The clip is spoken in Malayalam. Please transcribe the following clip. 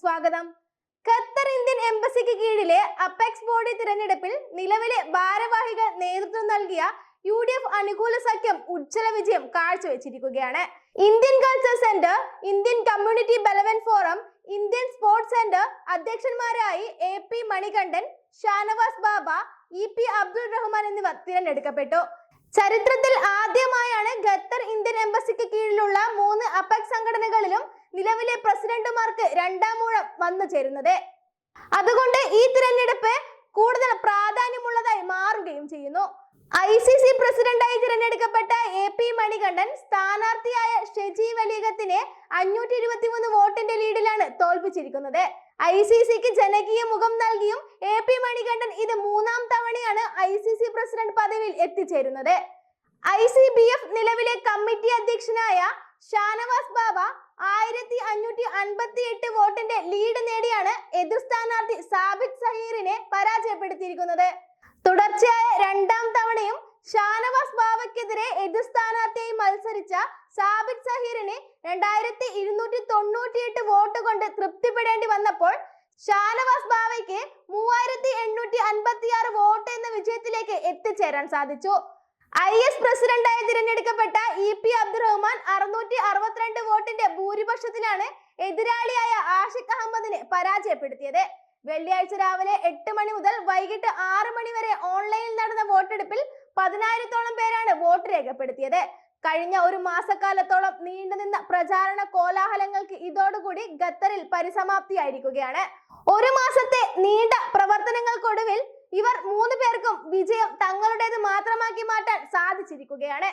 സ്വാഗതം. ഖത്തർ ഇന്ത്യൻ എംബസിക്ക് കീഴിലെ അപ്പെക്സ് ബോർഡ് തിരഞ്ഞെടുപ്പിൽ നിലവിലെ ഭാരവാഹികൾ നേതൃത്വം നൽകിയ യു ഡി എഫ് അനുകൂല സഖ്യം ഉജ്ജ്വല വിജയം കാഴ്ചവെച്ചിരിക്കുകയാണ്. Indian culture centre Indian community benevolent forum Indian sports centre അധ്യക്ഷന്മാരായി A P Manikandan Shanavas Baba E P Abdul Rahman എന്നിവർ തിരഞ്ഞെടുക്കപ്പെട്ടു. ചരിത്രത്തിൽ ആദ്യമായാണ് ഖത്തർ ഇന്ത്യൻ എംബസിക്ക് കീഴിലുള്ള മൂന്ന് അപെക് സംഘടനകളിലും നിലവിലെ പ്രസിഡന്റുമാർക്ക് രണ്ടാം ഊഴം വന്നു ചേരുന്നത്. അതുകൊണ്ട് ഈ തിരഞ്ഞെടുപ്പ് കൂടുതൽ പ്രാധാന്യമുള്ളതായി മാറുകയും ചെയ്യുന്നു. ഐ സി സി പ്രസിഡന്റായി തിരഞ്ഞെടുക്കപ്പെട്ട എ പി മണികണ്ഠൻ സ്ഥാനാർത്ഥിയായ ഷെജി വലീഗത്തിനെ അഞ്ഞൂറ്റി ഇരുപത്തി മൂന്ന് വോട്ടിന്റെ ലീഡിലാണ് തോൽപ്പിച്ചിരിക്കുന്നത്. ഐ സി സിക്ക് ജനകീയ മുഖം നൽകിയും എ പി മണികണ്ഠൻ ഇത് മൂന്നാം തവണയാണ് ഐ സി സി പ്രസിഡന്റ് പദവിയിൽ എത്തിച്ചേരുന്നത്. ഐ സി ബി എഫ് നിലവിലെ കമ്മിറ്റി അധ്യക്ഷനായ ഷാനവാസ് ബാബ ആയിരത്തി അഞ്ഞൂറ്റി അൻപത്തി എട്ട് വോട്ടിന്റെ ലീഡ് നേടിയാണ് എതിർ സ്ഥാനാർത്ഥി സാബിത് സഹീറിനെ പരാജയപ്പെടുത്തിയിരിക്കുന്നത്. തുടർച്ചയായ രണ്ടാം തവണയും ഷാനവാസ് ബാവയ്ക്കെതിരെ എതിർ സ്ഥാനാർത്ഥിയായി മത്സരിച്ച സാബിത് സഹീറിനെ രണ്ടായിരത്തി ഇരുന്നൂറ്റി തൊണ്ണൂറ്റിയെട്ട് വോട്ട് കൊണ്ട് തൃപ്തിപ്പെടേണ്ടി വന്നപ്പോൾ ഷാനവാസ് ബാവയ്ക്ക് മൂവായിരത്തി എണ്ണൂറ്റി അൻപത്തി ആറ് വോട്ട് എന്ന വിജയത്തിലേക്ക് എത്തിച്ചേരാൻ സാധിച്ചു. ഐ എസ് പ്രസിഡന്റായി തിരഞ്ഞെടുക്കപ്പെട്ട ഇ പി അബ്ദുറഹ്മാൻ അറുന്നൂറ്റി വോട്ടിന്റെ ഭൂരിപക്ഷത്തിലാണ് എതിരാളിയായ ആഷിഖ് അഹമ്മദിനെ പരാജയപ്പെടുത്തിയത്. വെള്ളിയാഴ്ച രാവിലെ എട്ട് മണി മുതൽ വൈകിട്ട് ആറ് മണി വരെ ഓൺലൈനിൽ നടന്ന വോട്ടെടുപ്പിൽ പതിനായിരത്തോളം പേരാണ് വോട്ട് രേഖപ്പെടുത്തിയത്. കഴിഞ്ഞ ഒരു മാസക്കാലത്തോളം നീണ്ടുനിന്ന പ്രചാരണ കോലാഹലങ്ങൾക്ക് ഇതോടുകൂടി ഖത്തറിൽ പരിസമാപ്തിയായിരിക്കുകയാണ്. ഒരു മാസത്തെ നീണ്ട പ്രവർത്തനങ്ങൾക്കൊടുവിൽ ഇവർ മൂന്ന് പേർക്കും വിജയം തങ്ങളുടേത് മാത്രമാക്കി മാറ്റാൻ സാധിച്ചിരിക്കുകയാണ്.